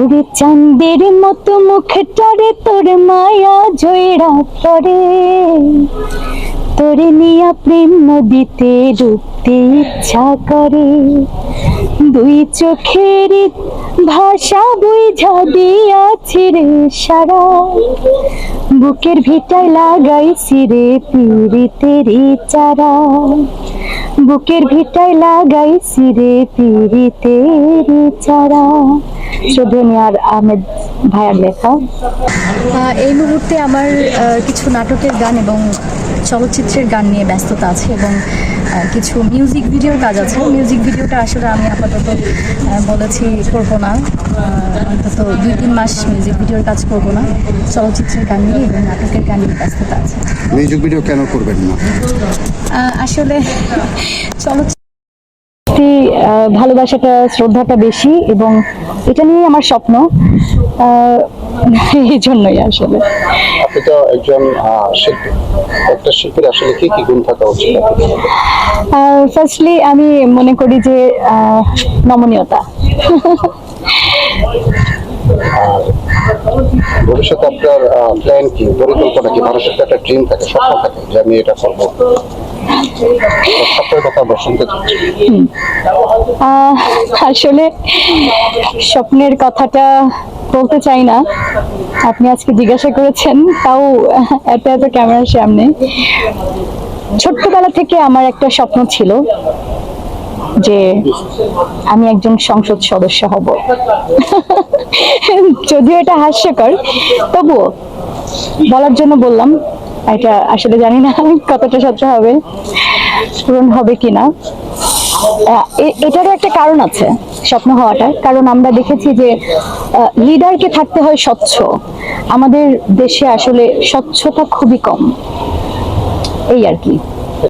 ওরে চাঁদের মতো মুখটারে তোর মায়া জয়রা পড়ে। তোরে নিয়া প্রেম নদীতে ডুবতে ইচ্ছা করে। দুই চোখের ভাষা বুঝা দিয়াছি রে সারা। বুকের ভিটায় লাগাইছি রে পিড়িতেরি চারা। বুকের ভিটায় লাগাইছি রে পিড়িতেরি চারা শোভনী আহমেদ ভাইয়ার লেখা। এই মুহূর্তে আমার কিছু নাটকের গান এবং চলচ্চিত্রের গান নিয়ে ব্যস্ততা আছে এবং কিছু মিউজিক ভিডিওর কাজ আছে। মিউজিক ভিডিওটা আসলে আমি আপাতত বলেছি করব না। আহ, অন্তত দুই তিন মাস মিউজিক ভিডিওর কাজ করব না। চলচ্চিত্রের গান নিয়ে এবং নাটকের গান নিয়ে ব্যস্ততা আছে। মিউজিক ভিডিও কেন করবেন না? আহ, আসলে চলচ্চিত্র ভালোবাসাটা শ্রদ্ধাটা বেশি এবং এটা নিয়ে আমার স্বপ্ন। এই জন্যই আসলে। আপনি তো একজন শিল্পী। একটা শিল্পীর আসলে কি কি গুণ থাকা উচিত? ফার্স্টলি আমি মনে করি যে আহ, নমনীয়তা। ভবিষ্যতে আপনার প্ল্যান কি? পরিকল্পনা কি? মানুষের একটা ড্রিম থাকে, স্বপ্ন থাকে যে আমি এটা করব। আসলে স্বপ্নের কথাটা বলতে চাই না। আপনি আজকে জিজ্ঞাসা করেছেন, তাও এত এত ক্যামেরার সামনে। ছোট্টবেলা থেকে আমার একটা স্বপ্ন ছিল। যে আমি একজন সংসদ সদস্য হব। যদিও এটা হাস্যকর, তবুও বলার জন্য বললাম, এটা আসলে জানি না কতটা সত্য হবে, পূরণ হবে কিনা। এটারও একটা কারণ আছে স্বপ্ন হওয়াটার কারণ আমরা দেখেছি যে লিডারকে থাকতে হয় স্বচ্ছ। আমাদের দেশে আসলে স্বচ্ছতা খুবই কম। এই আর কি।